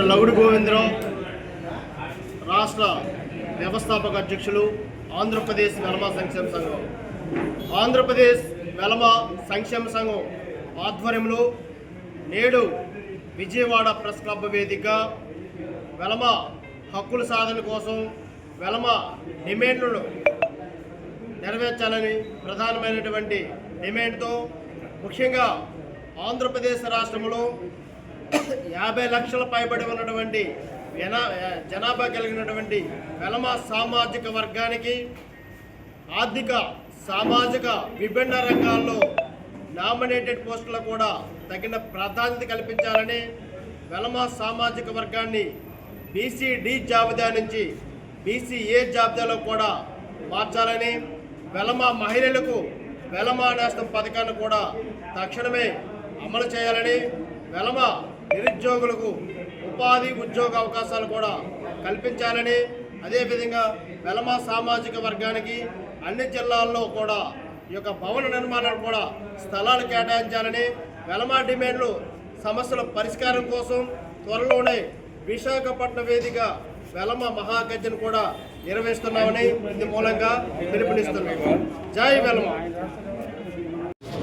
లవుడు గోవిందరావు రాష్ట్ర వ్యవస్థాపక అధ్యక్షులు ఆంధ్రప్రదేశ్ వెలమ సంక్షేమ సంఘం. ఆంధ్రప్రదేశ్ వెలమ సంక్షేమ సంఘం ఆధ్వర్యంలో నేడు విజయవాడ ప్రెస్ క్లబ్ వేదిక వెలమ హక్కుల సాధన కోసం వెలమ డిమాండ్లను నెరవేర్చాలని ప్రధానమైనటువంటి డిమాండ్తో ముఖ్యంగా ఆంధ్రప్రదేశ్ రాష్ట్రంలో యాభై లక్షల పైబడి ఉన్నటువంటి జనాభా కలిగినటువంటి వెలమ సామాజిక వర్గానికి ఆర్థిక సామాజిక విభిన్న రంగాల్లో నామినేటెడ్ పోస్టులు కూడా తగిన ప్రాధాన్యత కల్పించాలని వెలమ సామాజిక వర్గాన్ని బీసీడీ జాబితా నుంచి బీసీఏ జాబితాలో కూడా మార్చాలని వెలమ మహిళలకు వెలమ నేస్తం పథకాన్ని కూడా తక్షణమే అమలు చేయాలని వెలమ నిరుద్యోగులకు ఉపాధి ఉద్యోగ అవకాశాలు కూడా కల్పించాలని అదేవిధంగా వెలమ సామాజిక వర్గానికి అన్ని జిల్లాల్లో కూడా ఈ యొక్క భవన నిర్మాణాలు కూడా స్థలాలు కేటాయించాలని వెలమ డిమాండ్లు సమస్యల పరిష్కారం కోసం త్వరలోనే విశాఖపట్నం వేదిక వెలమ మహాగర్జన కూడా నిర్వహిస్తున్నామని ఇందు మూలంగా పిలుపునిస్తున్నాము జై వెలమ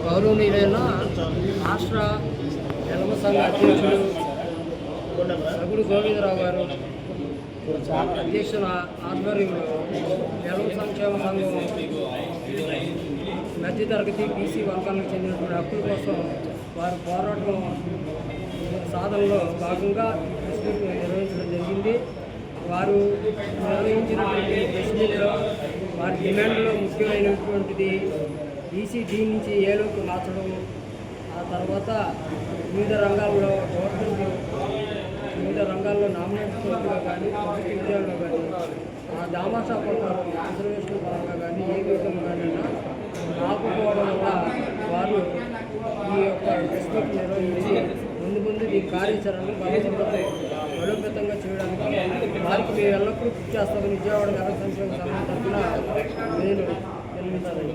గౌరవనీయులైన రాష్ట్ర జన్మ సంఘ అధ్యక్షుడు సగుడు గోవిందరావు గారు అధ్యక్షుల ఆధ్వర్యంలో జన్మ సంక్షేమ సంఘం మధ్యతరగతి బీసీ వర్గాలకు చెందినటువంటి హక్కుల కోసం వారి పోరాటం సాధనలో భాగంగా ప్రెస్ మీట్ నిర్వహించడం జరిగింది. వారు నిర్వహించినటువంటి ప్రెస్ మీట్లో వారి డిమాండ్లో ముఖ్యమైనటువంటిది ఈసీడీ నుంచి ఏలోకి మార్చడం ఆ తర్వాత వివిధ రంగాల్లో గవర్నమెంట్ వివిధ రంగాల్లో నామినేషన్గా కానీ ప్రభుత్వ ఎగ్జామ్లో కానీ ఆ దామాసా ప్రకారం రిజర్వేషన్ పరంగా కానీ ఏ విధంగా కానీ ఆపుకోవడం వల్ల వారు ఈ యొక్క టెస్ట్మెంట్ నిర్వహించి ముందు ముందు ఈ కార్యాచరణను బలోపేతం బలోపేతంగా చేయడానికి వారికి మీరు ఎల్లప్పుడూ కృషి చేస్తామని విజయవాడ నగర సంక్షేమ సంఘం తరఫున నేను తెలియజేస్తాను.